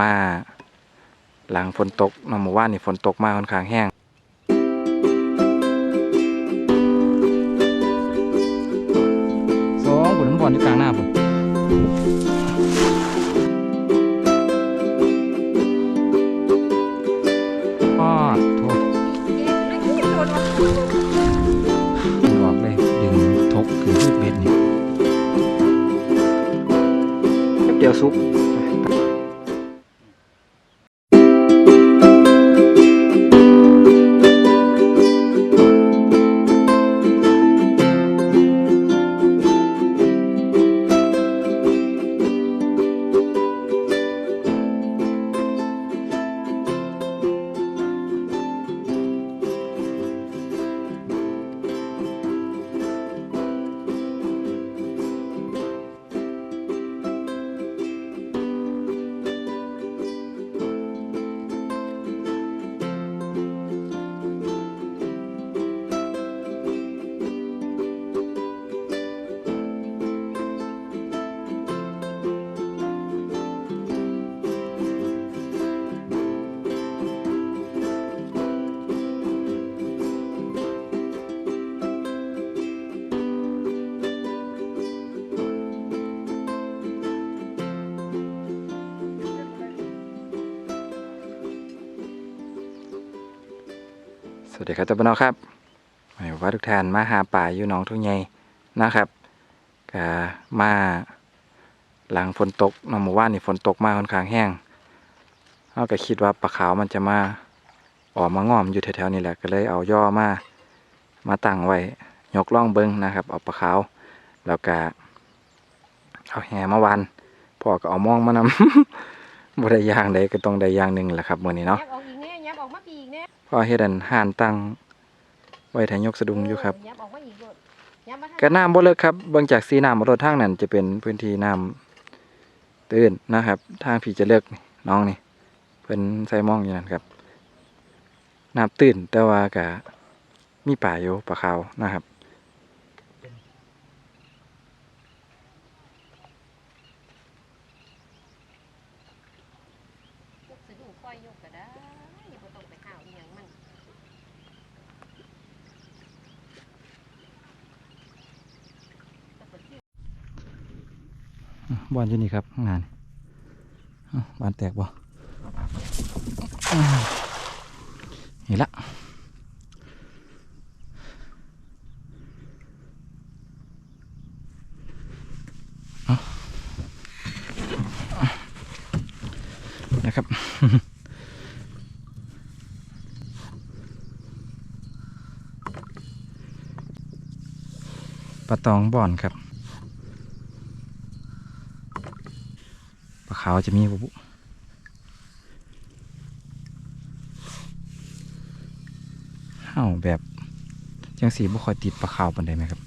มาหลังฝนตกเนาะหมู่บ้านนี่ฝนตกมาค่อนข้างแห้งสองผลบอลอยู่กลางหน้าผมพอดโทษดึงออกเลยดึงทกคือพืชเบ็ดนี่แป๊บเดียวซุก สวัสดีครับตะบนอครับหมายว่าทุกท่านมาหาป่าอยู่หนองทุ่งใหญ่นะครับก็มาหลังฝนตกเนาะหมู่บ้านนี่ฝนตกมาค่อนข้างแห้งเราก็คิดว่าปลาขาวมันจะมาออกมางอมอยู่แถวๆนี้แหละก็เลยเอาย่อมามาตั้งไว้ยกล่องเบิ้งนะครับ เอาปลาขาวแล้วก็เอาแหมาวันพ่อก็เอามองมานำบ่ได้ยางใดก็ต้องได้อย่างหนึ่งแหละครับมื้อนี้เนาะ พอเฮ็ดอันห่านตั้งไว้ทางยกสะดุงอยู่ครับยับออกมาอีกโลดยับมาทางก็น้ำบ่เลิกครับเบิ่งจากสีน้ำบ่ลดทางนั้นจะเป็นพื้นที่น้ำตื้นนะครับ ทางพี่จะเลิกนี่น้องนี่เพิ่นใส่หมองอยู่นั่นครับน้ำตื้นแต่ว่าก็มีป่าอยู่ป่าขาวนะครับ ยกสะดุ้งค่อยยกก็ได้บ่ต้องไปข้าวอีหยังมันแต่ก็ที่ บอลอยู่นี่ครับงานบานแตกบ่เห็นละนะครับปลาตองบ่อนครับ ปลา ขาวจะมีบุบุเห่าแบบจังสีบุคอยติดปลาขาวปนใดไหมครับ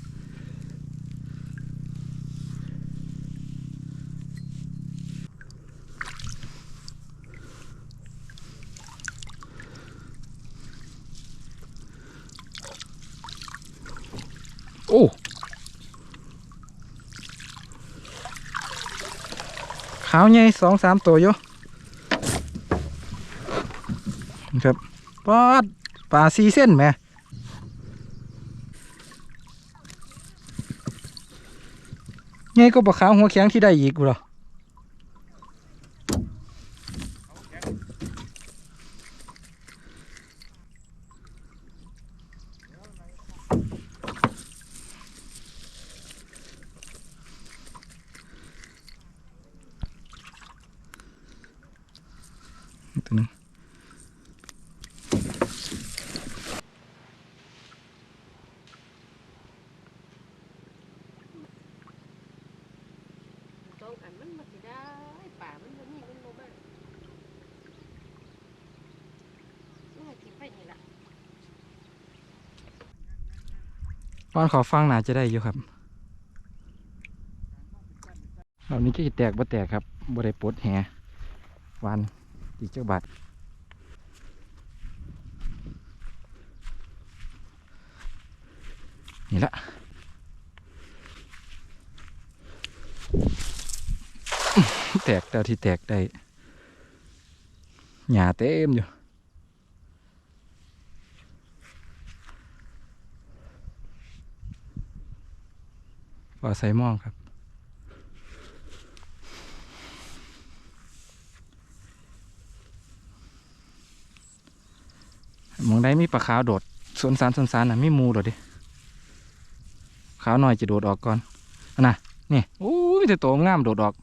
ใหญ่สองสามตัวอยู่ครับปอดปลาซีเส้นแหม่ไงก็ปลาขาวหัวแข็งที่ได้อีกหรอตัวหนึง สองอันมันบ่สิได้ป่ามันบ่มีมันบ่มานี่สิไปนี่ล่ะ ป้อนขอฟังหนาจะได้อยู่ครับรอบนี้จะสิแตกบ่แตกครับบ่ได้ปดแหวันอีกจักบาทนี่ละแตกแต่ที่แตกได้หญ้าเต็มอยู่ ปลาไซมองครับ มองได้มีปลาขาวโดดสวนสารสวนสารน่ะมีมูโดดดิ ขาวหน่อยจะโดดออกก่อนน่ะนี่โอ้ยแต่โตงามโดดออก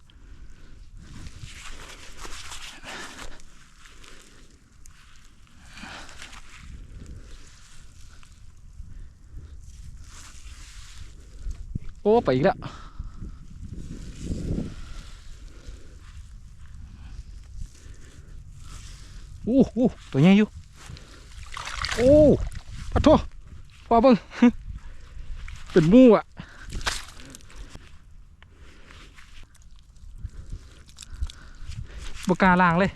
ไปอีกแล้วอู้หูตัวใหญ่อยู่ โอ้ปะโทพอเบิ่งเป็นมูอะบกล้าล่างเลย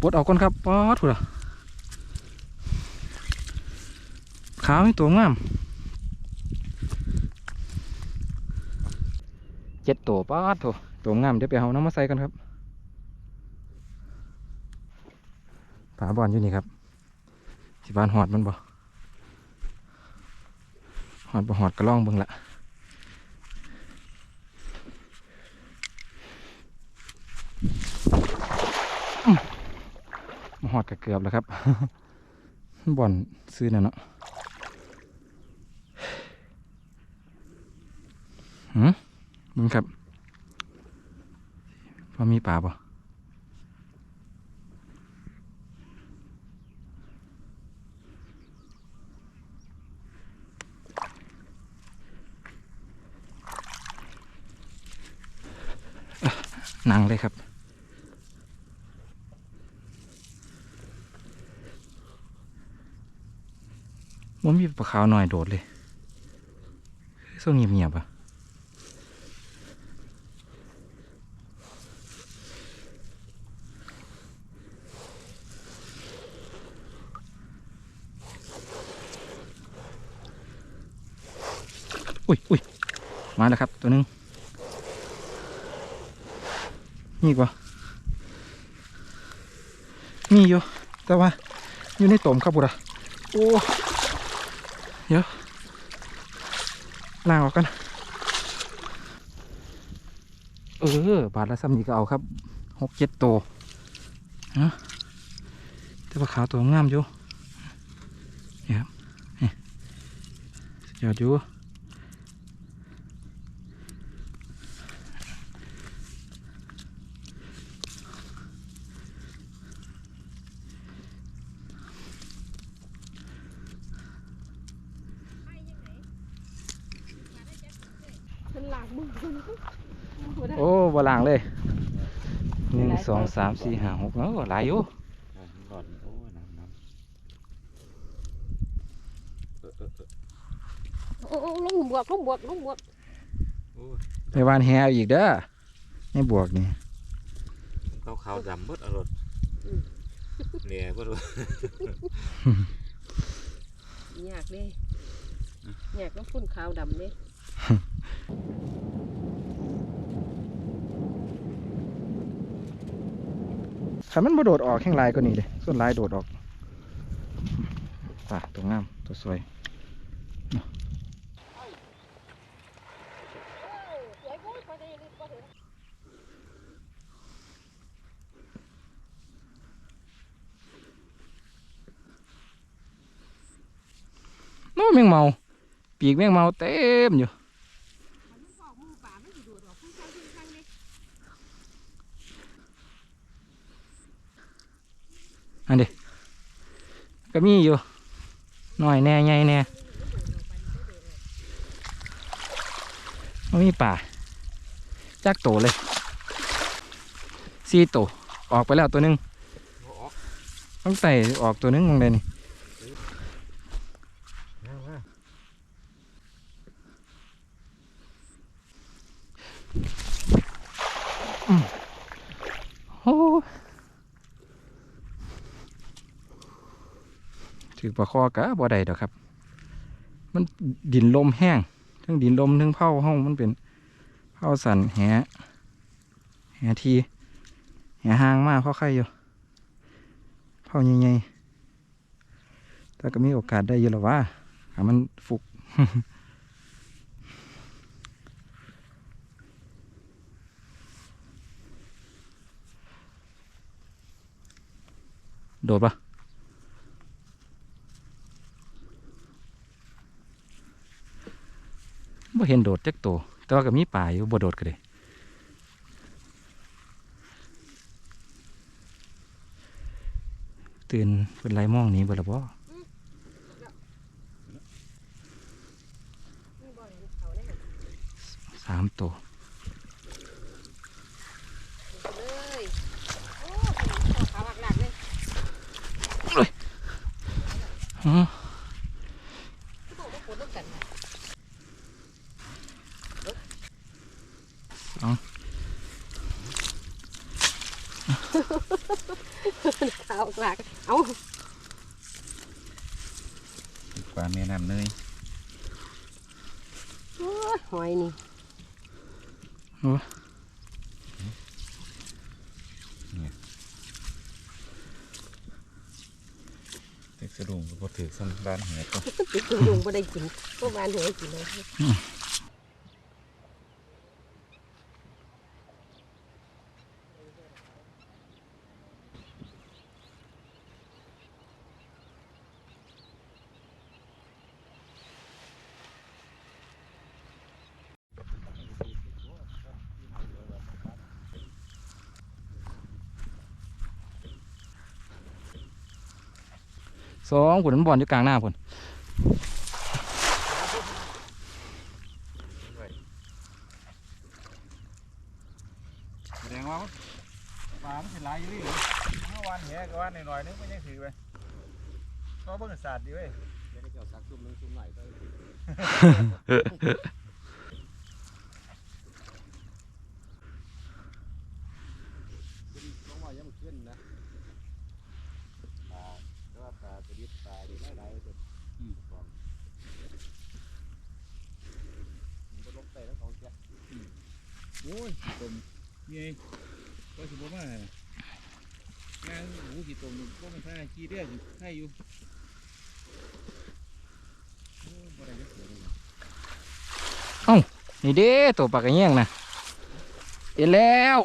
ปลดออกก่อนครับป๊อดถูกละขาวนี่ตัวงาม จ็ดตัวป๊อดโถตัวงามเดี๋ยวไปเอาน้ำมาใส่กันครับปลาบอลอยู่นี่ครับ สิบานหอดมันบ่หอดบ่หอดก็ล่องเบิ่งละหอดก็เกือบแล้วครับบ่อนซื้อน่ะเนาะหืม มึงครับพอมีป่าบ่หนังเลยครับ มันมีปลาขาวหน่อยโดดเลยส่งเงียบๆอะ อุ้ยอุ้ยมาแล้วครับ ตัวหนึงมีอีกวะมีอยู่ แต่ว่า อยู่ในต่มครับบุระโอ้เดี๋ยวล้างออกกัน เออ บาทละซ้ำนี้ก็เอาครับหกเจ็ดตัวนะแต่ว่าขาตัวงามอยู่นี่ครับนี่สุดยอดอยู่ มันหลังมึง โอ้บาลางเลยหนึ่งสองสามสี่ห้าหกเออหลายอยู่อ่าหลอดโอ้ยน้ำน้ำเออเออเออโอ้โอ้ลงบวกลงบวกลงบวกโอ้ยไปวานแฮเอาอีกเด้อในบวกนี่ขาวขาวดำเบิดอรรถเนี่ยเบิดว่าอยากเลยอยากต้องฝุ่นขาวดำเลย ขันมันบ่โดดออกแข้งลายก็นี่เลยส่วนลายโดดออกป่าตัวงามตัวสวยโน้แมงเมา ปีกแมงเมาเต็มอยู่ อันเดีก็มีอยู่หน่อยแหน่ใหญ่แหน่มันมีป่าจักโตเลยสี่โตออกไปแล้วตัวหนึงโอ้ออกต้องใส่ออกตัวหนึงมองเลยนี่ มามา โอ้ถือ ปลาคอกะบ่ได้ดอกครับ มันดินลมแห้ง ทั้งดินลมทั้งเผาห้องมันเป็นเผาสันแหแหทีแหหางมากเข้าใครอยู่เผาใหญ่ๆแต่ก็มีโอกาสได้อยู่แล้วว่าหามันฟุกโดดปะ บ่เห็นโดดจักโตแต่ว่าก็มีป่าอยู่บ่โดดก็เลยตื่นเป็นไรมองนี้บ่ละบ่สามตัวเลยโอ้ขาวหลักเลยอ๋อ ที่บอกว่าฝนต้องกันนะขาวหลักเอา ปลาแม่น้ำเนย โอ้ยหอยนี่ เด็ กระดูกก็ถือสันด้านเหตุก็ติดกระดูกมาได้กินก็บานหัวกินเลย สองผุนมันบอลอยู่กลางหน้าผุนแสดงว่าปลามันสิหลายอยู่นี่เมื่อวานแหก็ว่าหน่อยๆนึงมันยังถือไปก็เบิ่งศาสตร์ดีเว้ยโอ้ยผมนี่ไงก็สิบ่มาน่ะนางหูกี่ตมก็มันท่าขี้ เรียกอยู่ให้อยู่โอ้บ่ได้จักเสือเลยนี่เด้ตัวปลากระเงี้ยงนะเห็นแล้ว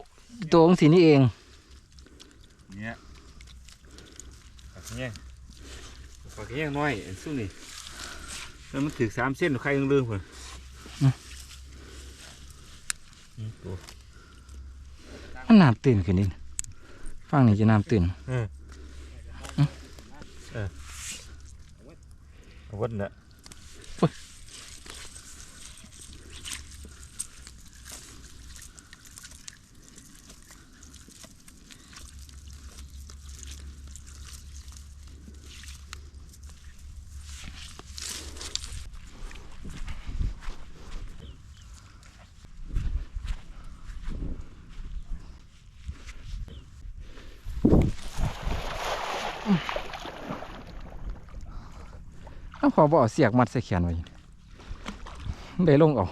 ตัวของสีนี่เองเนี่ยปากแง่งปากแง่งน้อยอันสู้นี่แล้วมันถึกสามเส้นใครยังลืมเพิ่นอืมตัวมันน้ำตื่นขึ้นนี่ฟังนี่จะน้ำตื่นเอา วัด พอบ่เอาเสียกมัดใส่แขนไว้ได้ลงเอา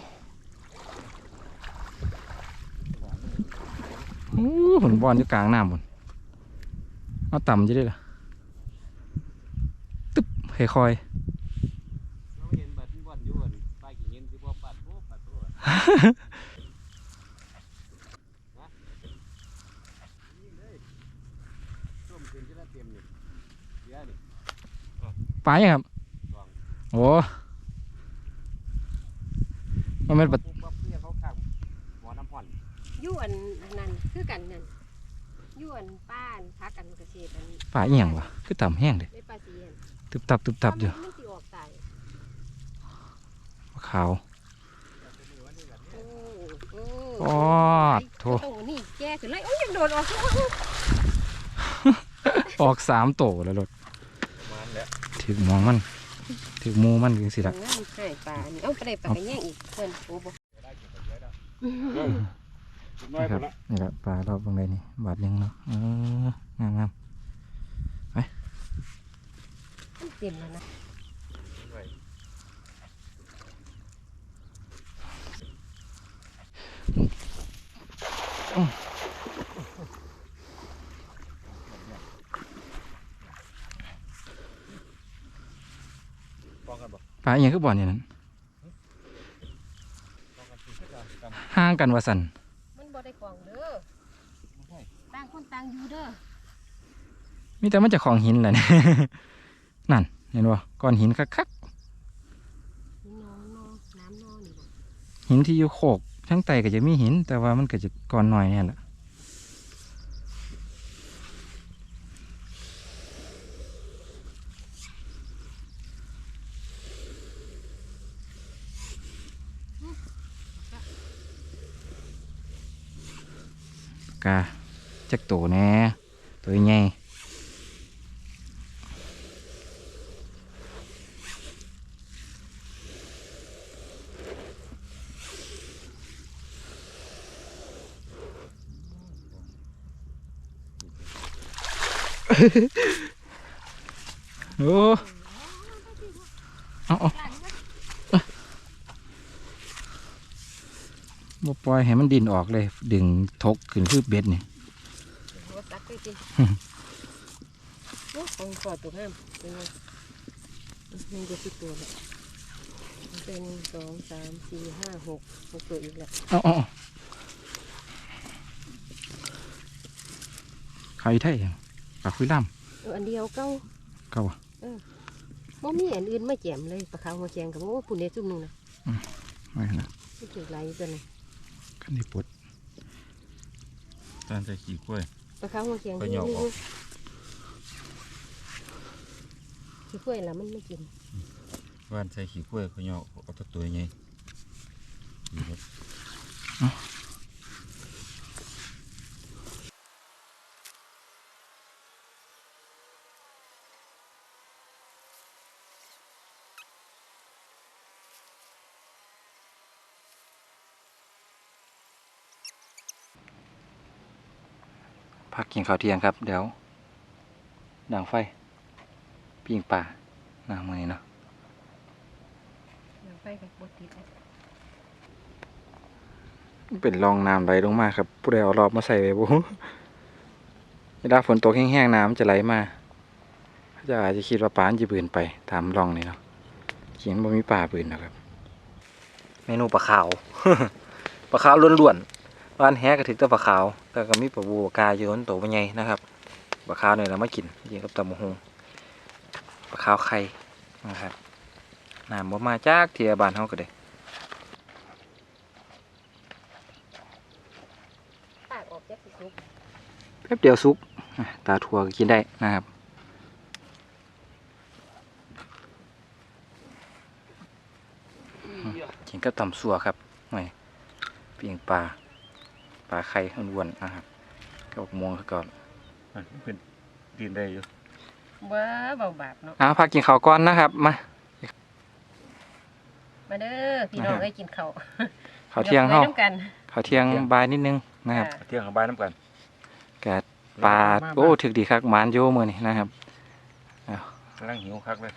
อู้ผนบอลอยู่กลางน้ำผนเอาต่ำจะได้ล่ะตึ๊บค่อยเราเห็นบัดบ่อยู่บัดป้ายครับ โอ้มันเป็นปลาปุ๊บปั๊บเพื่อเขาข้างหัวน้ำผ่อนยู่อันนั่นคือกันนั่นยู่อันป้านพักอันเกษตรอันปลาเอียงวะคือต่ำแห้งเลยไม่ปลาสีอันตึบตับตึบตับอยู่มันสิออกตายปลาขาวโอ้โอ้ปอดโถตรงนี้แก้ขึ้นเลยโอ้ยยังโดดออกออกสามโตแล้วรถมาแล้วถึงมองมัน ถึงหมูมันจังสิละงามให้ปลานี่เอาไปได้ปลากระแยงอีกเพิ่นโอ้บ่น้อยนี่หคมรัดบละนี่ครับปลารอบตรงไหนนี่บาทหนึงเนาะเอองามงามมันเต็มแล้วนะ ปลาอหย่างคือบ่อนนี่นั่นห่างกันว่าสันมันบ่ได้ของเด้อต่างคนต่างอยู่เด้อมีแต่มันจะของหินแหละเนี่ยนั่นเห็นบ่ก้อนหินคักนี่นอนนอนน้ำนอนนี่บ่ๆหินที่อยู่โคกทั้งไตก็จะมีหิน แต่ว่ามันก็จะก้อนน้อยเนี่ยแหละ กาจักโตแหน่ตัวใหญ่โอ้เอาเอาบ่ป ล่อยให้มันดินออกเลย ดึงทกขึ้นคือเบ็ดนี่หัวตักไปสิโอ้ของขอตัวงามเป็นไงมันจะสิบตัวเลยเป็นสองสามสี่ห้าหกหกตัวอีกแล้วเอาเอาเอาเขาอีไทยยังปลาคุยล่เอออันเดียวเก้าำเก่าอะบ่มีอันอื่นไม่แจ่มเลยปลาขาวหัวแจงกับโอ้ปุ่นเนจุ่มหนึงนะไม่นะมันถือไหลายตัวนึง กันได้ปวดตอนใส่ขี้กล้วยปลาขาวหัวแจงไปเหยาะออกขี้กล้วยแล้วมันไม่กินว่านใส่ขี้กล้วยเขาเหยาะเอาแตัวตัวใหญ่ พักกินข้าวเที่ยงครับ เดี๋ยวดังไฟปิ้งปลาหน้ามือนี้เนาะเดี๋ยวไปกับบดติดเลยเป็นรองน้ำไหลลงมาครับ ผู้ใดเอารอบมาใส่ไว้บุเวลาฝนตกแห้งๆน้ำจะไหลมาเขาจะอาจจะคิดว่าปลาจะบืนไปตามร่องนี่เนาะเขียนบ่มีปลาบืนนะครับ เมนูปลาขาวปลาขาวล้วนๆ บ้านแฮก็ถึงแต่ปลาขาว แต่ก็มีปลาบูปลากาอยู่บนโตวใหญ่นะครับปลาขาวเนี่ยเรามากินกินกับตำมะฮงปลาขาวไข่นะครับน้ำบ่มาจากเทียบานเฮาก็ได้ปากออกจากสิสุกแป๊บเดียวซุปอะตาถั่วก็กินได้นะครับกินกับตำสัวครับหน่อยเปียงปลา ปลาไข่อ้วนๆนะครับกับบักม่วงคือก่อนมันเป็นดินได้อยู่ว้าเบาบาปเนาะอ้าวพักกินข้าวก่อนนะครับมามาเด้อพี่น้องเอ้ยกินข้าวข้าวเที่ยงเฮาดี๋วไปน้ำกันข้าวเที่ยงบายนิดนึงนะครับอ่าเที่ยงกับบ้านน้ำกันแกะปลาโอ้ถึกดีครับหมานโยมือนี่นะครับกำลังหิวคักเลย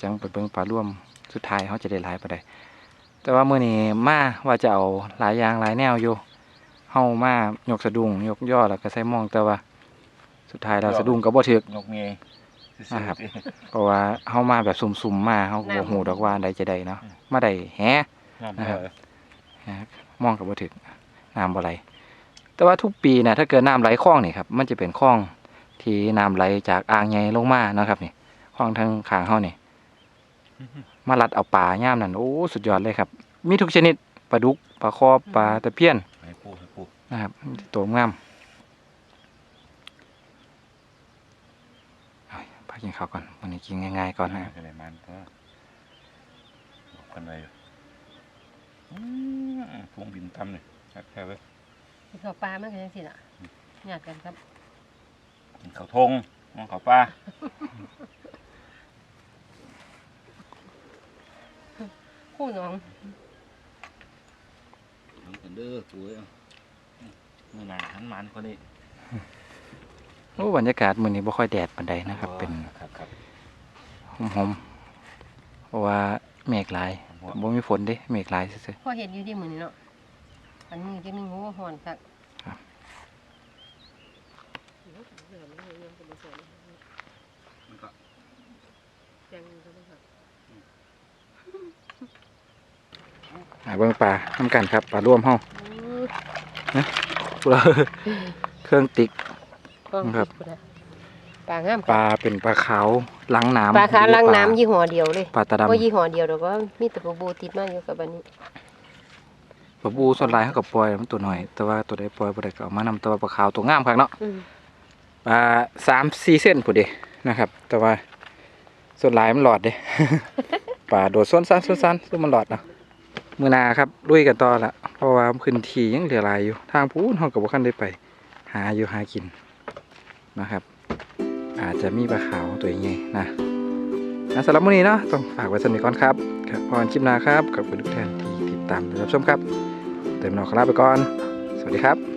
จังไปเบิ่งปลาร่วมสุดท้ายเขาจะได้หลายปานใดแต่ว่ามื้อนี้มาว่าจะเอาหลายอย่างหลายแนวอยู่ เฮามายกสะดุ้งยกย่อแล้วก็ใส่หมองแต่ว่า สุดท้ายแล้วสะดุ้งก็บ่ถึกนกเมย์อ่าครับเพราะว่าเฮามาแบบสุ่มๆมาเฮาก็บ่ฮู้ดอกว่าอันใดจะได้เนาะมาได้แฮน้ำนะครับเออฮะมองก็บ่ถึกน้ำบ่ไหลแต่ว่าทุกปีนะถ้าเกิดน้ำไหลคลองนี่ครับมันจะเป็นคลองที่น้ำไหลจากอ่างใหญ่ลงมาเนาะครับนี่คลองทางข้างเฮานี่มาลัดเอาปลาย่ามนั่นโอ้สุดยอดเลยครับ มีทุกชนิดปลาดุกปลาคอปลาตะเพียนให้ปูให้ปู นะครับตัวงามเอาพักกินข้าวก่อนวันนี้กินง่ายๆก่อนนะครับอะไรมันก็บอกกันไว้อยู่อืมพุงบินตำเลยครับแค่ไว้กินข้าวปลามันก็ยังสิล่ะหยาดกันครับกินข้าวทงมองข้าวปลาคู่น้องทำกันเด้อปูเอ้ย มือหนาหันมันคนนี้โอ้บรรยากาศมื้อนี้บ่ค่อยแดดปานใดนะครับ เป็นครับครับหอมๆเพราะว่าเมฆหลายบ่มีฝนเด้เมฆหลายซื่อพอเห็นอยู่ที่มือนี่เนาะอันนี้จะนึงโอ้หอนคักครับมันก็จังก็บ่ครับๆหาเบิ่งปลาทำกันครับปลาร่วม ห้องเครื่องติ๊ก ครับ ปลางามปลาเป็นปลาขาวล้างน้ำปลาขาล้างหรือน้ำยี่ห้อเดียวเลยปลาตาดำว่ายี่ห้อเดียวแต่ว่ามีแต่ปลาบูติดมาอยู่กับอันนี้ปลาบูส่วนหลายเขากับปล่อยมันตัวหน่อย แต่ว่าตัวใดปล่อยบ่ได้ก็เอามานำตัวปลาขาวตัวงามครับเนาะอืมปลาสามสี่เส้นผู้เดีนะครับ แต่ว่าส่วนหลายมันหลอดเด้ปลาโดดส้นซันส้นซันซึ่งมันหลอดเนาะ มือนาครับลุยกันต่อละเพราะว่าพื้นที่ยังเหลือหลายอยู่ ทางพูนเขากับว่าขั้นได้ไป หาอยู่หากินนะครับ อาจจะมีปลาขาวตัวใหญ่นะนะสำหรับมื้อนี้เนาะต้องฝากไว้สำหรับก่อนครับครับพรชิมนาครับขอบคุณทุกท่านที่ติดตามรับชมครับ เติมนอกคณะไปก่อน สวัสดีครับ